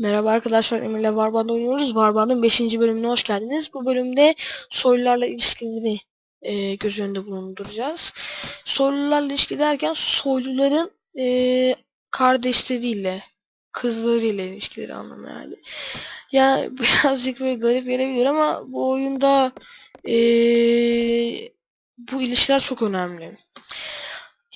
Merhaba arkadaşlar Emir'le Varband oynuyoruz. Varband'ın 5. bölümüne hoş geldiniz. Bu bölümde soylularla ilişkileri e, göz önünde bulunduracağız. Soylularla ilişki derken soyluların e, kardeşleriyle, kızlarıyla ilişkileri anlamı yani. Ya birazcık böyle garip gelebilir ama bu oyunda e, bu ilişkiler çok önemli.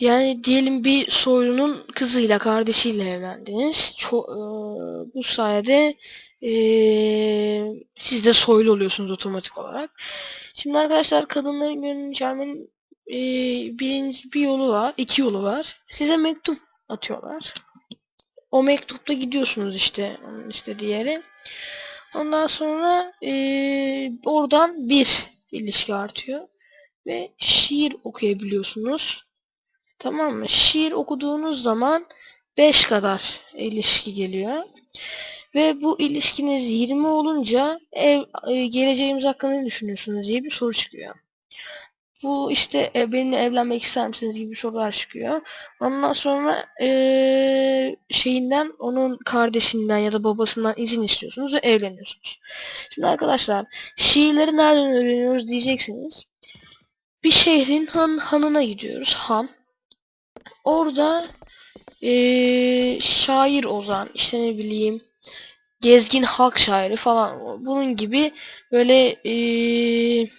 Yani diyelim bir soylunun kızıyla, kardeşiyle evlendiniz. Ço eee, bu sayede eee, siz de soylu oluyorsunuz otomatik olarak. Şimdi arkadaşlar kadınların gönlünü çelmenin eee, birinci bir yolu var, iki yolu var. Size mektup atıyorlar. O mektupta gidiyorsunuz işte onun istediği yere. Ondan sonra eee, oradan bir ilişki artıyor ve şiir okuyabiliyorsunuz. Tamam mı? Şiir okuduğunuz zaman 5 kadar ilişki geliyor. Ve bu ilişkiniz 20 olunca ev, e, geleceğimiz hakkında ne düşünüyorsunuz diye bir soru çıkıyor. Bu işte e, benimle evlenmek ister misiniz gibi sorular çıkıyor. Ondan sonra e, şeyinden onun kardeşinden ya da babasından izin istiyorsunuz ve evleniyorsunuz. Şimdi arkadaşlar şiirleri nereden öğreniyoruz diyeceksiniz. Bir şehrin han, hanına gidiyoruz. Han. Orada eee, şair ozan işte ne bileyim gezgin halk şairi falan bunun gibi böyle eee,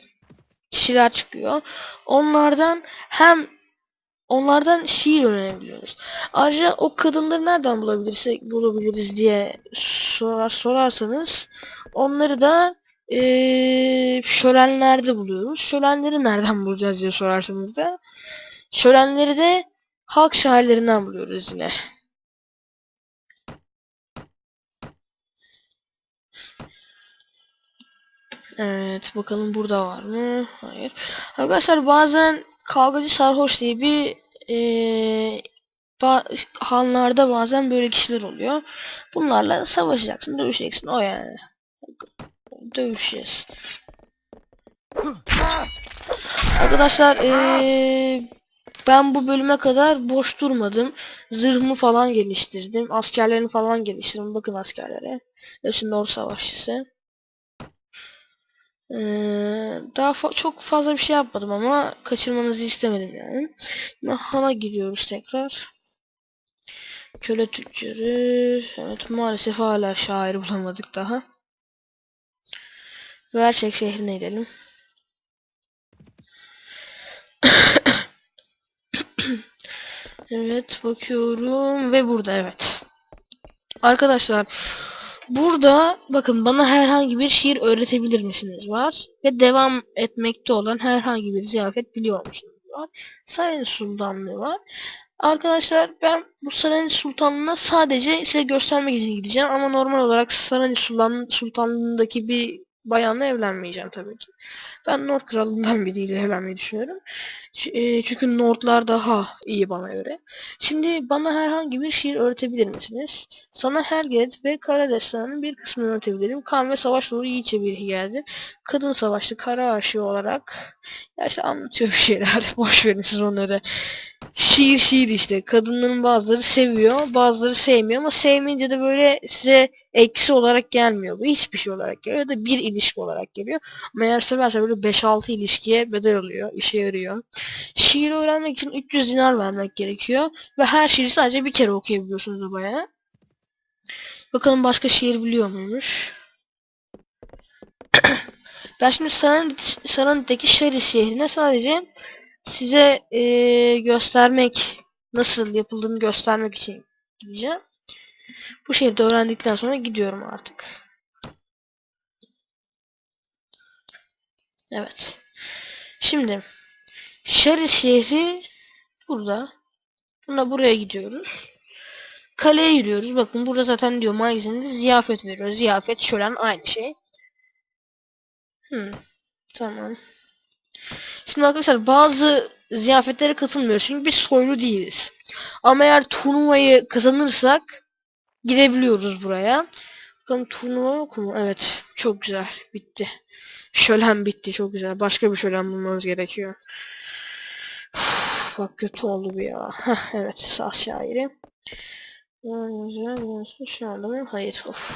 kişiler çıkıyor. Onlardan hem onlardan şiir öğrenebiliyoruz. Ayrıca o kadınları nereden bulabilirsek bulabiliriz diye sorar sorarsanız onları da eee şölenlerde buluyoruz. Şölenleri nereden bulacağız diye sorarsanız da şölenleri de halk şairlerinden buluyoruz yine. Evet bakalım burada var mı? Hayır. Arkadaşlar bazen kavgacı sarhoş diye bir ee, ba hanlarda bazen böyle kişiler oluyor. Bunlarla savaşacaksın, dövüşeceksin. O yani. Dövüşeceğiz. Arkadaşlar ee, ben bu bölüme kadar boş durmadım. Zırhımı falan geliştirdim. Askerlerini falan geliştirdim. Bakın askerlere. Esin Doğru Savaşçısı. Ee, daha fa çok fazla bir şey yapmadım ama kaçırmanızı istemedim yani. Şimdi Han'a gidiyoruz tekrar. Köle tüccarı. Evet maalesef hala şair bulamadık daha. Gerçek şehrine gidelim. Evet bakıyorum ve burada evet. Arkadaşlar burada bakın bana herhangi bir şiir öğretebilir misiniz var ve devam etmekte olan herhangi bir ziyafet biliyor musunuz var. Sarayın Sultanlığı var. Arkadaşlar ben bu Sarayın Sultanlığı'na sadece size göstermek için gideceğim ama normal olarak Sarayın Sultan Sultanlığı'ndaki bir bayanla evlenmeyeceğim tabii ki. Ben Nord Kralı'ndan biriyle evlenmeyi düşünüyorum. E, çünkü Nordlar daha iyi bana göre. Şimdi bana herhangi bir şiir öğretebilir misiniz? Sana Herget ve Kara Destanı'nın bir kısmını öğretebilirim. Kan ve Savaş Doğru Yiğitçe bir hikayedir. Kadın Savaşçı Kara Aşığı olarak ya işte anlatıyor bir şeyler. Boş verin siz onları. Şiir şiir işte. Kadınların bazıları seviyor, bazıları sevmiyor ama sevmeyince de böyle size eksi olarak gelmiyor. Bu hiçbir şey olarak geliyor ya da bir ilişki olarak geliyor. Ama eğer severse böyle 5-6 ilişkiye bedel oluyor, işe yarıyor. Şiir öğrenmek için 300 dinar vermek gerekiyor ve her şiiri sadece bir kere okuyabiliyorsunuz bayağı. Bakalım başka şiir biliyor muymuş? ben şimdi Sarandit'teki Şari şehrine sadece size ee, göstermek nasıl yapıldığını göstermek için gideceğim. Bu şehirde öğrendikten sonra gidiyorum artık. Evet. Şimdi Şari şehri burada. Buna buraya gidiyoruz. Kaleye yürüyoruz. Bakın burada zaten diyor magazinde ziyafet veriyor. Ziyafet şölen aynı şey. Hmm. Tamam. Şimdi arkadaşlar bazı ziyafetlere katılmıyoruz. Çünkü biz soylu değiliz. Ama eğer turnuvayı kazanırsak gidebiliyoruz buraya. Bakalım turnuva yok mu? Evet. Çok güzel. Bitti. Şölen bitti. Çok güzel. Başka bir şölen bulmamız gerekiyor. Uf, bak kötü oldu bu ya. Heh, evet. Sağ şairi. Hayır. Of.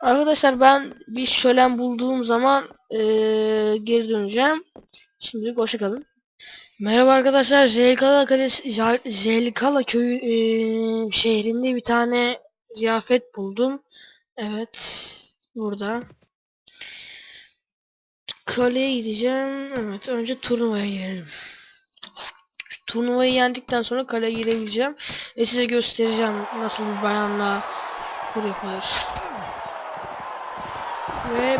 Arkadaşlar ben bir şölen bulduğum zaman eee, geri döneceğim. Şimdi hoşça kalın. Merhaba arkadaşlar. Zelikala Kalesi, Zel- Zelikala köyü eee, şehrinde bir tane ziyafet buldum. Evet. Burada. Kaleye gideceğim. Evet. Önce turnuvaya girelim. Turnuvayı yendikten sonra kaleye girebileceğim. Ve size göstereceğim nasıl bir bayanla kur yapılır. Ve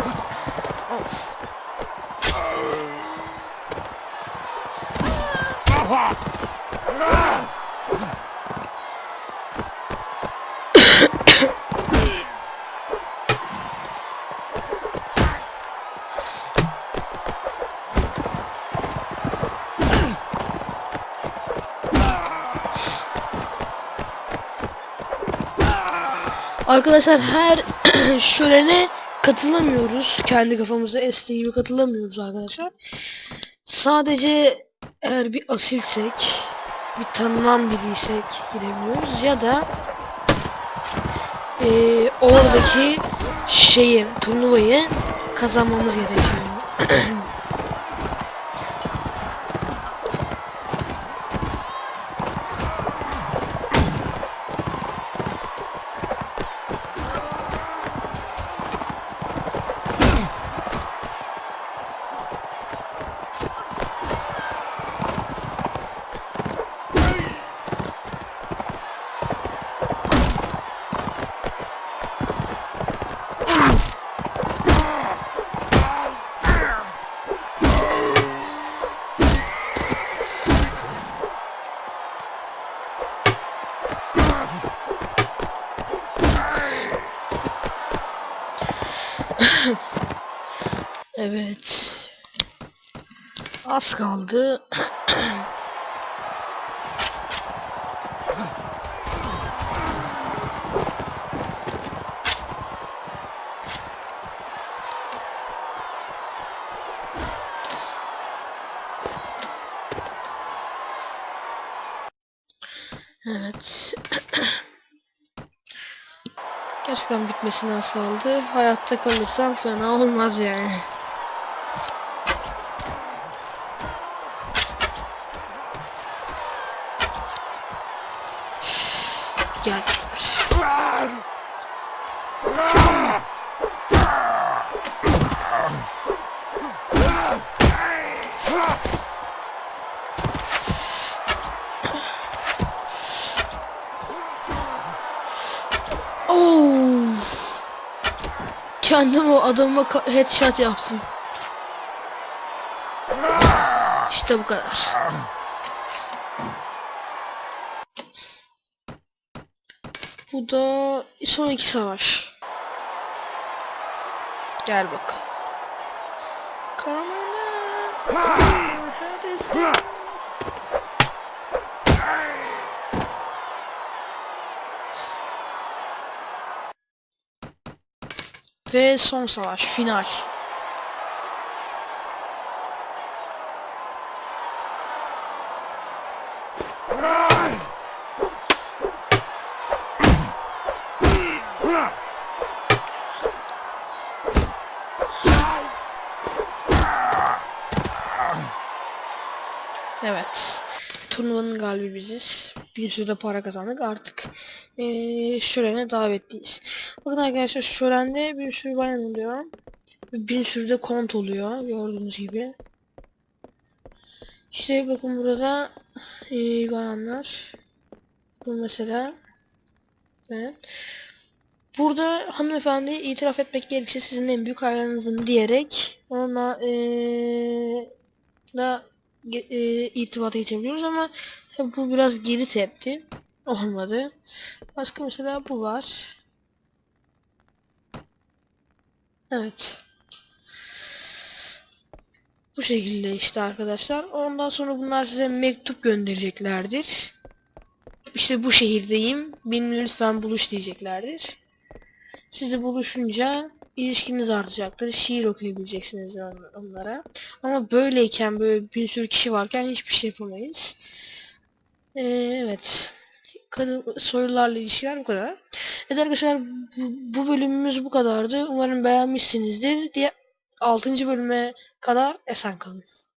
Arkadaşlar her şölene katılamıyoruz. Kendi kafamıza estiği gibi katılamıyoruz arkadaşlar. Sadece eğer bir asilsek, bir tanınan biriysek girebiliyoruz ya da eee, oradaki şeyi, turnuvayı kazanmamız gerekiyor. Evet. Az kaldı. Evet. Gerçekten bitmesine az kaldı. Hayatta kalırsam fena olmaz yani. Gel. Kendim o adama headshot yaptım. İşte bu kadar. Bu da son iki savaş. Gel bakalım. Come on. Ve son savaş, final. Evet. Turnuvanın galibi biziz. Bir sürü de para kazandık. Artık ee, şölene davetliyiz. Bakın arkadaşlar şölende bir sürü bayan oluyor. Bir sürü de kont oluyor. Gördüğünüz gibi. İşte bakın burada ee, bayanlar. Bakın mesela. Evet. Burada hanımefendi itiraf etmek gerekirse sizin en büyük hayranınızım diyerek ona ee, da e, irtibata geçebiliyoruz ama bu biraz geri tepti. Olmadı. Başka mesela bu var. Evet. Bu şekilde işte arkadaşlar. Ondan sonra bunlar size mektup göndereceklerdir. İşte bu şehirdeyim. Benimle lütfen buluş diyeceklerdir. Siz de buluşunca ilişkiniz artacaktır. Şiir okuyabileceksiniz on- onlara. Ama böyleyken böyle bir sürü kişi varken hiçbir şey yapamayız. Ee, evet. kadın soylularla ilişkiler bu kadar. Evet arkadaşlar bu, bu bölümümüz bu kadardı. Umarım beğenmişsinizdir. Diye 6. bölüme kadar esen kalın.